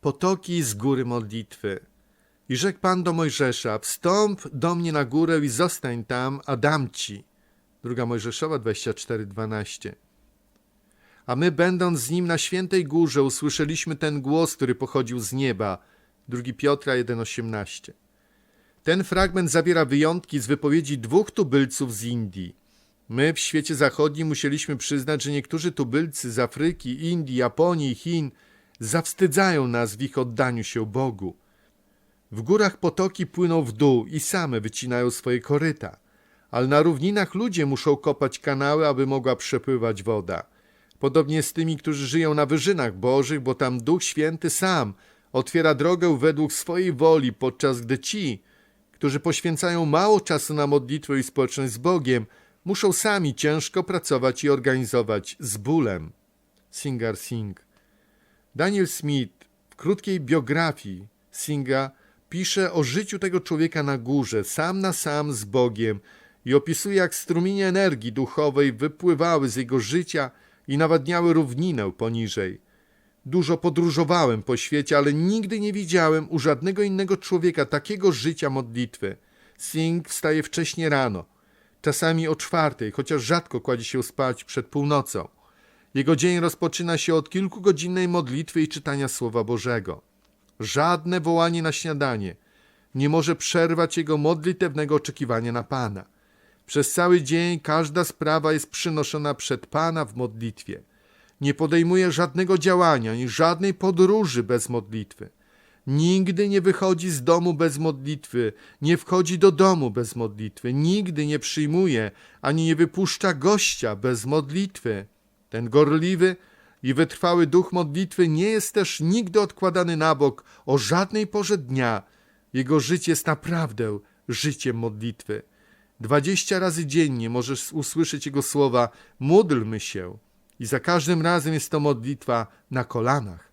potoki z góry modlitwy. I rzekł Pan do Mojżesza, wstąp do mnie na górę i zostań tam, a dam ci. Druga Mojżeszowa 24:12. A my, będąc z nim na świętej górze, usłyszeliśmy ten głos, który pochodził z nieba. 2 Piotra 1:18. Ten fragment zawiera wyjątki z wypowiedzi dwóch tubylców z Indii. My w świecie zachodnim musieliśmy przyznać, że niektórzy tubylcy z Afryki, Indii, Japonii Chin zawstydzają nas w ich oddaniu się Bogu. W górach potoki płyną w dół i same wycinają swoje koryta, ale na równinach ludzie muszą kopać kanały, aby mogła przepływać woda. Podobnie z tymi, którzy żyją na wyżynach bożych, bo tam Duch Święty sam otwiera drogę według swojej woli, podczas gdy ci, którzy poświęcają mało czasu na modlitwę i społeczność z Bogiem, muszą sami ciężko pracować i organizować z bólem. Singer Singh. Daniel Smith w krótkiej biografii Singa pisze o życiu tego człowieka na górze, sam na sam z Bogiem i opisuje, jak strumienie energii duchowej wypływały z jego życia i nawadniały równinę poniżej. Dużo podróżowałem po świecie, ale nigdy nie widziałem u żadnego innego człowieka takiego życia modlitwy. Singh wstaje wcześnie rano, czasami o czwartej, chociaż rzadko kładzie się spać przed północą. Jego dzień rozpoczyna się od kilkugodzinnej modlitwy i czytania Słowa Bożego. Żadne wołanie na śniadanie nie może przerwać jego modlitewnego oczekiwania na Pana. Przez cały dzień każda sprawa jest przynoszona przed Pana w modlitwie. Nie podejmuje żadnego działania ani żadnej podróży bez modlitwy. Nigdy nie wychodzi z domu bez modlitwy, nie wchodzi do domu bez modlitwy, nigdy nie przyjmuje ani nie wypuszcza gościa bez modlitwy. Ten gorliwy i wytrwały duch modlitwy nie jest też nigdy odkładany na bok o żadnej porze dnia. Jego życie jest naprawdę życiem modlitwy. Dwadzieścia razy dziennie możesz usłyszeć Jego słowa módlmy się i za każdym razem jest to modlitwa na kolanach.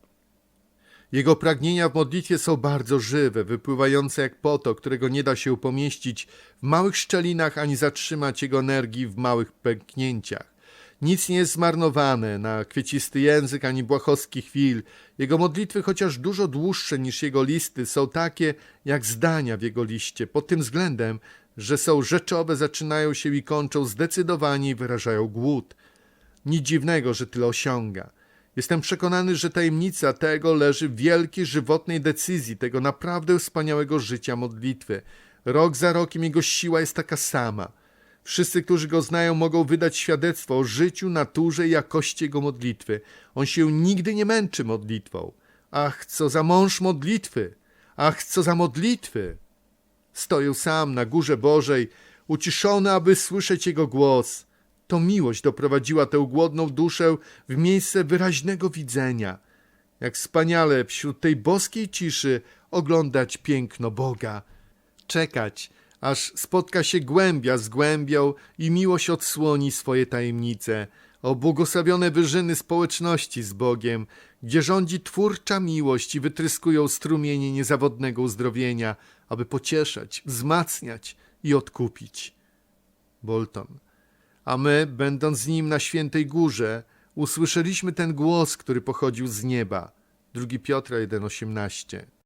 Jego pragnienia w modlitwie są bardzo żywe, wypływające jak potok, którego nie da się pomieścić w małych szczelinach ani zatrzymać jego energii w małych pęknięciach. Nic nie jest zmarnowane na kwiecisty język ani błahostki chwil. Jego modlitwy, chociaż dużo dłuższe niż jego listy, są takie jak zdania w jego liście, pod tym względem, że są rzeczowe, zaczynają się i kończą zdecydowanie i wyrażają głód. Nic dziwnego, że tyle osiąga. Jestem przekonany, że tajemnica tego leży w wielkiej, żywotnej decyzji tego naprawdę wspaniałego życia modlitwy. Rok za rokiem jego siła jest taka sama. Wszyscy, którzy go znają, mogą wydać świadectwo o życiu, naturze i jakości jego modlitwy. On się nigdy nie męczy modlitwą. Ach, co za mąż modlitwy! Ach, co za modlitwy! Stoję sam na górze Bożej, uciszony, aby słyszeć Jego głos. To miłość doprowadziła tę głodną duszę w miejsce wyraźnego widzenia. Jak wspaniale wśród tej boskiej ciszy oglądać piękno Boga. Czekać, aż spotka się głębia z głębią i miłość odsłoni swoje tajemnice. O błogosławione wyżyny społeczności z Bogiem, gdzie rządzi twórcza miłość i wytryskują strumienie niezawodnego uzdrowienia, aby pocieszać, wzmacniać i odkupić. Bolton. A my, będąc z nim na świętej górze, usłyszeliśmy ten głos, który pochodził z nieba. 2 Piotra 1,18